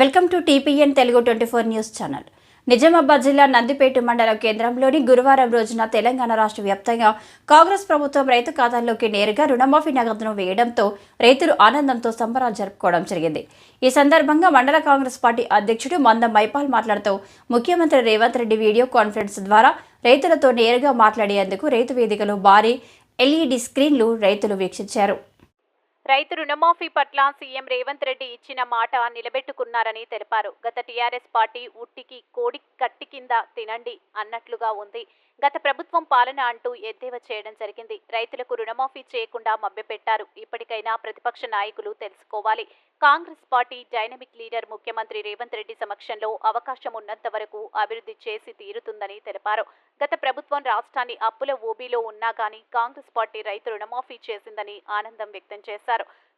Welcome to TPN Telugu twenty four news channel. Nizamabad జిల్లా నందిపేట మండల కేంద్రంలోని గురువారం రోజున తెలంగాణ రాష్ట్ర వ్యాప్తంగా కాంగ్రెస్ ప్రభుత్వం రైతు ఖాతాల్లోకి నేరుగా రుణమాఫీ నగదును వేయడంతో రైతులు ఆనందంతో సంబరాలు జరుపుకోవడం జరిగింది. ఈ సందర్భంగా మండల కాంగ్రెస్ పార్టీ అధ్యక్షుడు మందం మైపాల్ మాట్లాడుతూ ముఖ్యమంత్రి రేవంత్ రెడ్డి వీడియో కాన్ఫరెన్స్ ద్వారా రైతులతో నేరుగా మాట్లాడేందుకు రైతు వేదికలో భారీ ఎల్ఈడి స్క్రీన్లు రైతులు వీక్షించారు. రైతు రుణమాఫీ పట్ల సీఎం రేవంత్ రెడ్డి ఇచ్చిన మాట నిలబెట్టుకున్నారని తెలిపారు. గత టీఆర్ఎస్ పార్టీ ఉట్టికి కోడి కట్టి కింద తినండి అన్నట్లుగా ఉంది. గత ప్రభుత్వం పాలన అంటూ ఎద్దేవా చేయడం జరిగింది. రైతులకు రుణమాఫీ చేయకుండా మభ్యపెట్టారు. ఇప్పటికైనా ప్రతిపక్ష నాయకులు తెలుసుకోవాలి. కాంగ్రెస్ పార్టీ డైనమిక్ లీడర్ ముఖ్యమంత్రి రేవంత్ రెడ్డి సమక్షంలో అవకాశం ఉన్నంత వరకు అభివృద్ధి చేసి తీరుతుందని తెలిపారు. గత ప్రభుత్వం రాష్ట్రాన్ని అప్పుల ఊబీలో ఉన్నా కానీ కాంగ్రెస్ పార్టీ రైతు రుణమాఫీ చేసిందని ఆనందం వ్యక్తం చేశారు.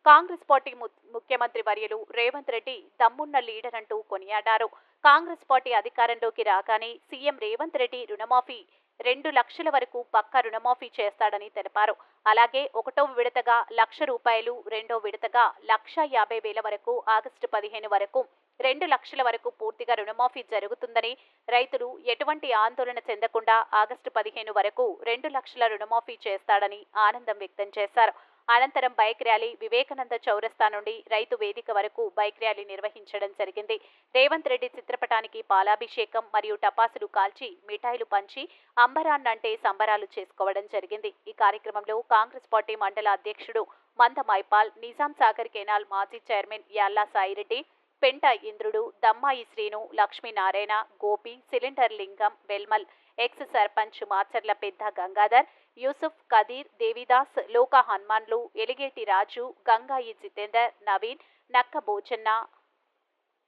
కాంగ్రెస్ పార్టీ ముఖ్యమంత్రి వర్యులు రేవంత్ రెడ్డి దమ్మున్న లీడర్ అంటూ కొనియాడారు. కాంగ్రెస్ పార్టీ అధికారంలోకి రాగానే సీఎం రేవంత్ రెడ్డి రుణమాఫీ రెండు లక్షల వరకు పక్క రుణమాఫీ చేస్తాడని తెలిపారు. అలాగే ఒకటో విడతగా లక్ష రూపాయలు రెండో విడతగా లక్ష యాభై వేల వరకు ఆగస్టు పదిహేను వరకు రెండు లక్షల వరకు పూర్తిగా రుణమాఫీ జరుగుతుందని రైతులు ఎటువంటి ఆందోళన చెందకుండా ఆగస్టు పదిహేను వరకు రెండు లక్షల రుణమాఫీ చేస్తాడని ఆనందం వ్యక్తం చేశారు. అనంతరం బైక్ ర్యాలీ వివేకానంద చౌరస్తా నుండి రైతు వేదిక వరకు బైక్ ర్యాలీ నిర్వహించడం జరిగింది. రేవంత్ రెడ్డి చిత్రపటానికి పాలాభిషేకం మరియు టపాసులు కాల్చి మిఠాయిలు పంచి అంబరాన్నంటే సంబరాలు చేసుకోవడం జరిగింది. ఈ కార్యక్రమంలో కాంగ్రెస్ పార్టీ మండల అధ్యక్షుడు మంద మైపాల్ నిజాం సాగర్ కెనాల్ మాజీ chairman Yalla Saireddy Penta Indrudu Dammai Srinu Lakshminarayana Gopi cylinder Lingam Velmal ex sarpanch Macharla పెద్ద గంగాధర్ యూసుఫ్ కదీర్ దేవిదాస్ లోక హనుమాన్లు ఎలిగేటి రాజు Gangayi Jitender Naveen Nakka Bhojanna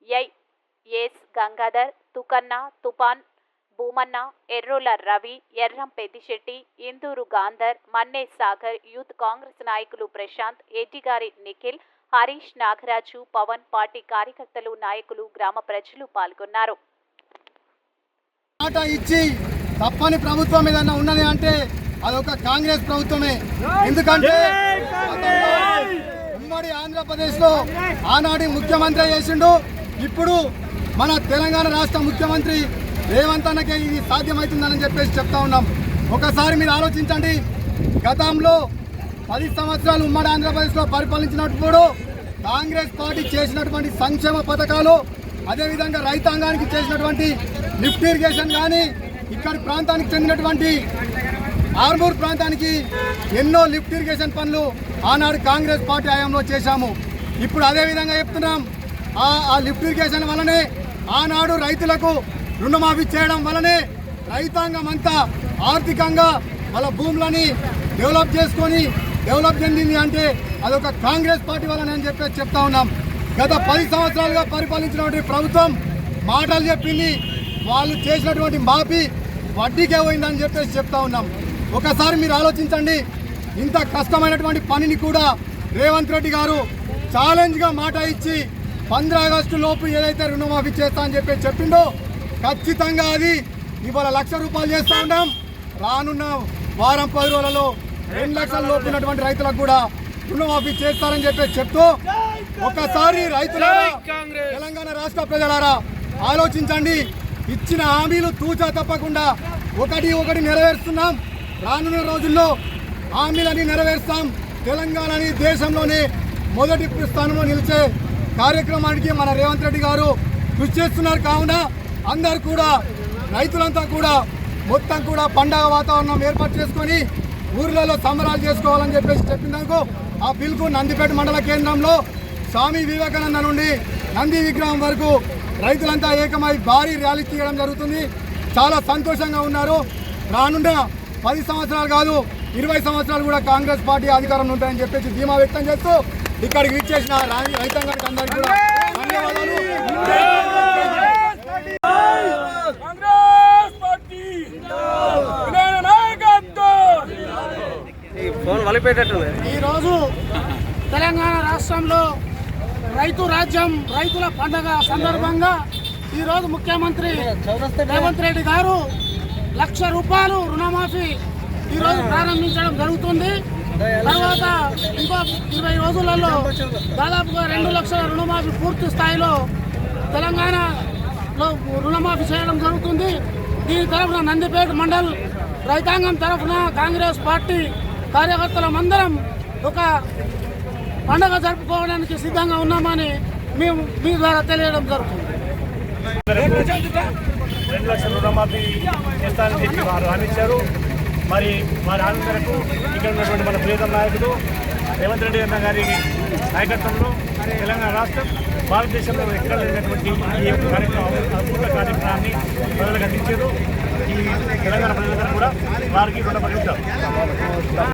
Y S Gangadhar Tukanna Tupan Bhumanna Errola Ravi Erram Peddishetty Induru Gandhar Manne Sagar youth Congress నాయకులు Prashanth ఎడ్డిగారి Nikhil Harish Nagaraju Pavan party కార్యకర్తలు నాయకులు గ్రామ ప్రజలు పాల్గొన్నారు. ఇచ్చి తప్పని ప్రభుత్వం ఏదన్నా ఉన్నది అంటే అదొక కాంగ్రెస్ ప్రభుత్వమే. ఎందుకంటే ఉమ్మడి ఆంధ్రప్రదేశ్లో ఆనాటి ముఖ్యమంత్రి చేసిండు. ఇప్పుడు మన తెలంగాణ రాష్ట్ర ముఖ్యమంత్రి రేవంత్ అన్నకే ఇది సాధ్యమవుతుందని చెప్పేసి చెప్తా ఉన్నాం. ఒకసారి మీరు ఆలోచించండి. గతంలో పది సంవత్సరాలు ఉమ్మడి ఆంధ్రప్రదేశ్లో పరిపాలించినప్పుడు కాంగ్రెస్ పార్టీ చేసినటువంటి సంక్షేమ పథకాలు అదేవిధంగా రైతాంగానికి చేసినటువంటి లిఫ్ట్ ఇరిగేషన్ కానీ ఇక్కడి ప్రాంతానికి చెందినటువంటి ఆర్మూర్ ప్రాంతానికి ఎన్నో లిఫ్ట్ ఇరిగేషన్ పనులు ఆనాడు కాంగ్రెస్ పార్టీ హయాంలో చేశాము. ఇప్పుడు అదేవిధంగా చెప్తున్నాం. ఆ ఆ లిఫ్ట్ ఇరిగేషన్ వల్లనే ఆనాడు రైతులకు రుణమాఫీ చేయడం వల్లనే రైతాంగం అంతా ఆర్థికంగా వాళ్ళ భూములని డెవలప్ చేసుకొని డెవలప్ చెందింది అంటే అదొక కాంగ్రెస్ పార్టీ వల్లనే అని చెప్పేసి చెప్తా ఉన్నాం. గత పది సంవత్సరాలుగా పరిపాలించినటువంటి ప్రభుత్వం మాటలు చెప్పింది. వాళ్ళు చేసినటువంటి మాఫీ వడ్డీకే పోయిందని చెప్పేసి చెప్తా ఉన్నాం. ఒకసారి మీరు ఆలోచించండి. ఇంత కష్టమైనటువంటి పనిని కూడా రేవంత్ రెడ్డి గారు ఛాలెంజ్గా మాట ఇచ్చి పంద్ర ఆగస్టు లోపు ఏదైతే రుణమాఫీ చేస్తా అని చెప్పి చెప్పిండో ఖచ్చితంగా అది ఇవాళ లక్ష రూపాయలు చేస్తా ఉన్నాం. రానున్న వారం పది రోజులలో రెండు లక్షల లోపు ఉన్నటువంటి రైతులకు కూడా రుణమాఫీ చేస్తారని చెప్పి చెప్తూ ఒకసారి రైతులారా తెలంగాణ రాష్ట్ర ప్రజలారా ఆలోచించండి. ఇచ్చిన హామీలు తూచా తప్పకుండా ఒకటి ఒకటి నెరవేరుస్తున్నాం. రానున్న రోజుల్లో హామీలని నెరవేరుస్తాం. తెలంగాణని దేశంలోనే మొదటి స్థానంలో నిలిచే కార్యక్రమానికి మన రేవంత్ రెడ్డి గారు కృషి చేస్తున్నారు. కావున అందరు కూడా రైతులంతా కూడా మొత్తం కూడా పండగ వాతావరణం ఏర్పాటు చేసుకొని ఊర్లలో సంబరాలు చేసుకోవాలని చెప్పేసి చెప్పినందుకు ఆ పిలుపు నందిపేట మండల కేంద్రంలో స్వామి వివేకానంద నుండి నంది విగ్రహం వరకు రైతులంతా ఏకమై భారీ ర్యాలీ తీయడం జరుగుతుంది. చాలా సంతోషంగా ఉన్నారు. రానున్న పది సంవత్సరాలు కాదు ఇరవై సంవత్సరాలు కూడా కాంగ్రెస్ పార్టీ అధికారంలో ఉంటాయని చెప్పేసి ధీమా వ్యక్తం చేస్తూ ఇక్కడికి విచ్చేసిన రా- రైతాంగానికి అందరికీ కూడా ధన్యవాదాలు. ఈరోజు తెలంగాణ రాష్ట్రంలో రైతు రాజ్యం రైతుల పండగ సందర్భంగా ఈరోజు ముఖ్యమంత్రి రేవంత్ రెడ్డి గారు లక్ష రూపాయలు రుణమాఫీ ఈరోజు ప్రారంభించడం జరుగుతుంది. తర్వాత ఇంకో ఇరవై రోజులలో దాదాపుగా రెండు లక్షల రుణమాఫీ పూర్తి స్థాయిలో తెలంగాణలో రుణమాఫీ చేయడం జరుగుతుంది. దీని తరఫున నందిపేట మండల్ రైతాంగం తరఫున కాంగ్రెస్ పార్టీ కార్యకర్తలమందరం ఒక పండగ జరుపుకోవడానికి సిద్ధంగా ఉన్నామని మేము మీ ద్వారా తెలియడం జరుగుతుంది. రెండు లక్షల రుణమాఫీ చేస్తారని చెప్పి వారు హామీ మరి వారి హామీ మేరకు ఇక్కడ ఉన్నటువంటి మన ప్రియతమ నాయకుడు రేవంత్ రెడ్డి అన్న గారి నాయకత్వంలో తెలంగాణ రాష్ట్రం భారతదేశంలో ఎక్కడ లేనటువంటి ఈ యొక్క కార్యక్రమం అద్భుత కార్యక్రమాన్ని ప్రజలకు అందించారు. ఈ తెలంగాణ ప్రజలందరూ కూడా వారికి రుణపడి ఉంటారు.